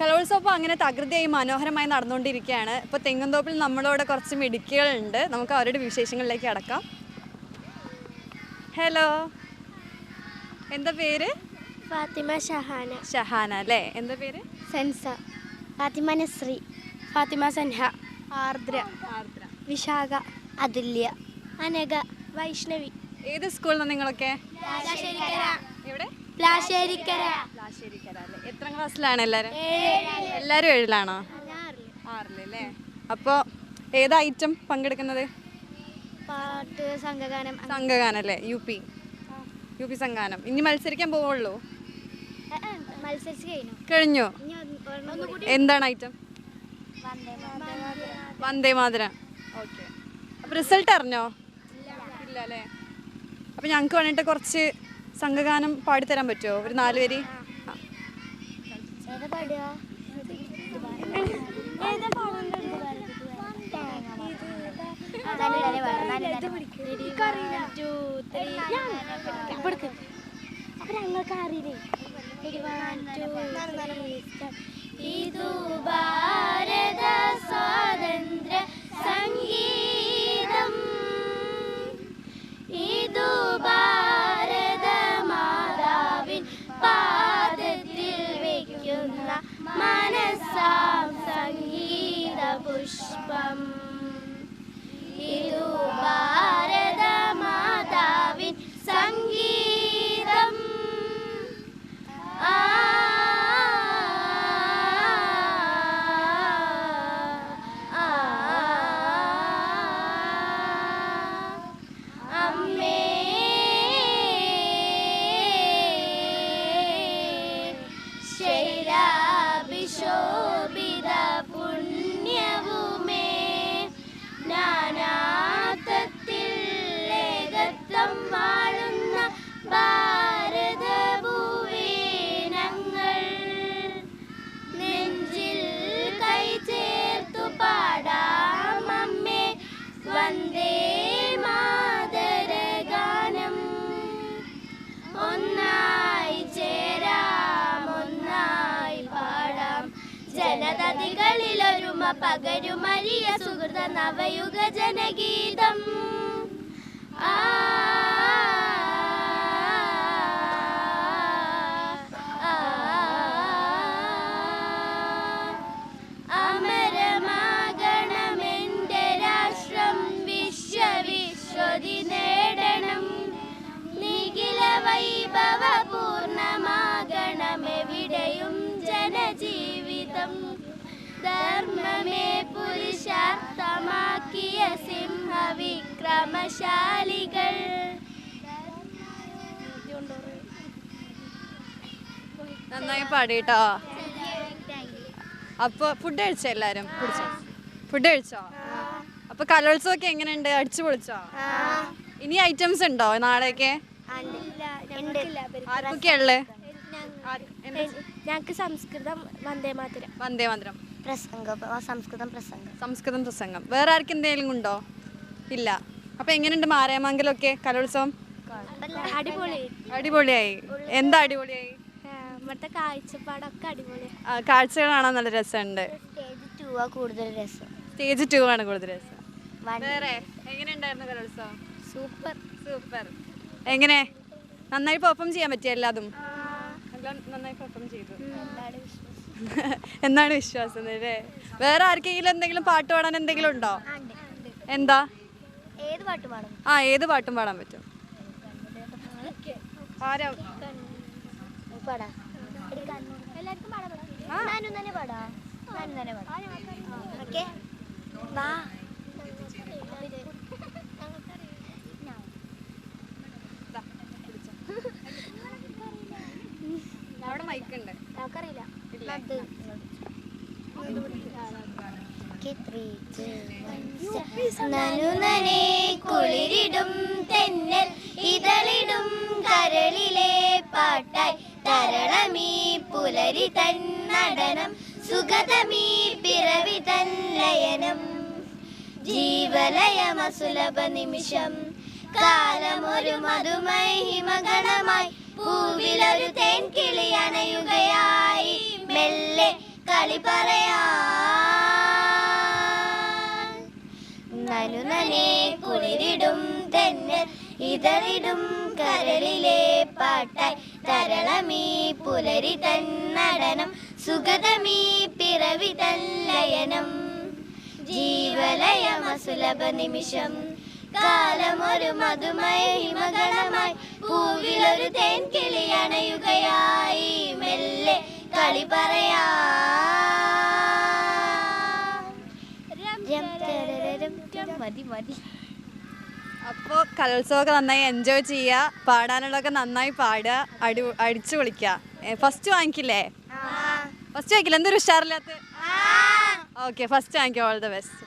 കലോത്സവം അങ്ങനെ തകൃതിയായി മനോഹരമായി നടന്നുകൊണ്ടിരിക്കുകയാണ്. ഇപ്പോൾ തെങ്ങുംതോപ്പിൽ നമ്മളോട് കുറച്ച് മിടുക്കികളുണ്ട്. നമുക്ക് അവരുടെ വിശേഷങ്ങളിലേക്ക് അടക്കാം ഹലോ എന്താ പേര്? ഫാത്തിമ ഷഹാന. ഷഹാന അല്ലേ? എന്താ പേര്? സെൻസ. ഫാത്തിമ നസ്രി. ഫാത്തിമ സൻഹ. ആർദ്ര. ആർദ്ര. വിശാഖ. അതുല്യ. അനഘ. വൈഷ്ണവി. ഏത് സ്കൂളിൽ നിന്ന് നിങ്ങളൊക്കെ എവിടെ? എത്ര ക്ലാസ്സിലാണ് എല്ലാവരും എല്ലാവരും ഏഴിലാണോ? ആറിലല്ലേ? അപ്പോൾ ഏത് ഐറ്റം പങ്കെടുക്കുന്നത്? പാട്ട് സംഘഗാനം സംഘഗാനം അല്ലേ യു പി. യു പി സംഘാനം ഇനി മത്സരിക്കാൻ പോവുള്ളൂ? മത്സരിച്ച് കഴിഞ്ഞു. എന്താണ് ഐറ്റം? വന്ദേ മാതരം. ഓക്കെ. അപ്പോൾ റിസൾട്ട് അറിഞ്ഞോ? ഇല്ല. അല്ലേ? അപ്പോൾ ഞങ്ങൾക്ക് വേണ്ടിയിട്ട് കുറച്ച് സംഘഗാനം പാടിത്തരാൻ പറ്റുമോ ഒരു നാല് വരി? അവരങ്ങൾക്ക് അറിയില്ലേ ഇതുബാ um, പകരുമരിയ സുഹൃത നവയുഗ ജനഗീതം. ആ ധർമ്മമേ പുരുഷാർത്ഥമാക്കിയ സിംഹവിക്രമശാലികൾ. നന്നായി പാടി കേട്ടോ അപ്പോൾ ഫുഡ് കഴിച്ചോ എല്ലാരും? കുടിച്ചോ? ഫുഡ് കഴിച്ചോ? അപ്പൊ കലോത്സവം ഒക്കെ എങ്ങനെയുണ്ട്? അടിച്ചു പൊളിച്ചോ? ഇനി ഐറ്റംസ് ഉണ്ടോ നാളെയൊക്കെ? ആർക്കൊക്കെയാ ഉള്ളേ? ഞങ്ങൾക്ക് സംസ്കൃതം വന്ദേ മാതരം. വന്ദേ മന്ദിരം പ്രസംഗം സംസ്കൃതം പ്രസംഗം. സംസ്കൃതം പ്രസംഗം. വേറെ ആർക്കും എന്തെങ്കിലും ഉണ്ടോ? ഇല്ല. അപ്പൊ എങ്ങനെയുണ്ട് മാരാമംഗലമൊക്കെ കലോത്സവം? അടിപൊളി. അടിപൊളിയായി. എന്താ അടിപൊളിയായി? ഇവിടുത്തെ കാഴ്ചപ്പാടൊക്കെ അടിപൊളിയാണ് ആ, കാഴ്ചകൾ കാണാൻ നല്ല രസമുണ്ട്. സ്റ്റേജ് ടൂ ആ കൂടുതൽ രസം. സ്റ്റേജ് ടു ആണ് കൂടുതൽ രസം. വേറെ? എങ്ങനെയുണ്ടായിരുന്നു കലോത്സവം? സൂപ്പർ. സൂപ്പർ. എങ്ങനെ? നന്നായി പെർഫോം ചെയ്യാൻ പറ്റിയ എല്ലാതും? എല്ലാം നന്നായി പെർഫോം ചെയ്തു. എന്നാണ് വിശ്വാസം അല്ലേ? വേറെ ആർക്കെങ്കിലും എന്തെങ്കിലും പാട്ട് പാടാൻ എന്തെങ്കിലും ഉണ്ടോ? എന്താ? ഏത് പാട്ട് പാടും? ആ ഏത് പാട്ടും പാടാൻ പറ്റും? ആരാ? പാടാ. എല്ലാവർക്കും പാടാ ഞാനും തന്നെ പാടാ. ഞാനും തന്നെ പാടാം. ഓക്കെ. വാ നനുനനെ കുളിരിടും തെന്നൽ ഇതളിടും കരളിലെ പാട്ടായി. തരളമീ പുലരി തൻ നടനം സുഗതമീ പിറവി തൻ ലയനം. ജീവലയമസുലഭ നിമിഷം കാലമൊരു മധുമൈ ഹിമഗണമായി. പൂവിലൊരു തേൻകിളി അണയുകയായി മെല്ലെ കളി പറയാൻ. കുളിരിടും തെന്ന് ഇതറിടും കരളിലെ പാട്ടായി. തരളമീ പുലരി തൻ നടനം സുഗതമീ പിറവി തല്ലയനം ജീവലയമസുലഭ നിമിഷം കാലമൊരു മധുമയ ഹിമഗണമായി. പൂവിലൊരു തേൻ കിളിയണയുകയായി മെല്ലെ കളി പറയാ മതി മതി. അപ്പോൾ കലോത്സവമൊക്കെ നന്നായി എൻജോയ് ചെയ്യുക പാടാനുള്ളതൊക്കെ നന്നായി പാടുക അടി അടിച്ചു പൊളിക്കുക. ഫസ്റ്റ് വാങ്ങിക്കില്ലേ? ഫസ്റ്റ് വാങ്ങിക്കില്ല? എന്തൊരു ഉഷാറില്ലാത്ത ഓക്കെ ഫസ്റ്റ് വാങ്ങിക്കുക ഓൾ ദ ബെസ്റ്റ്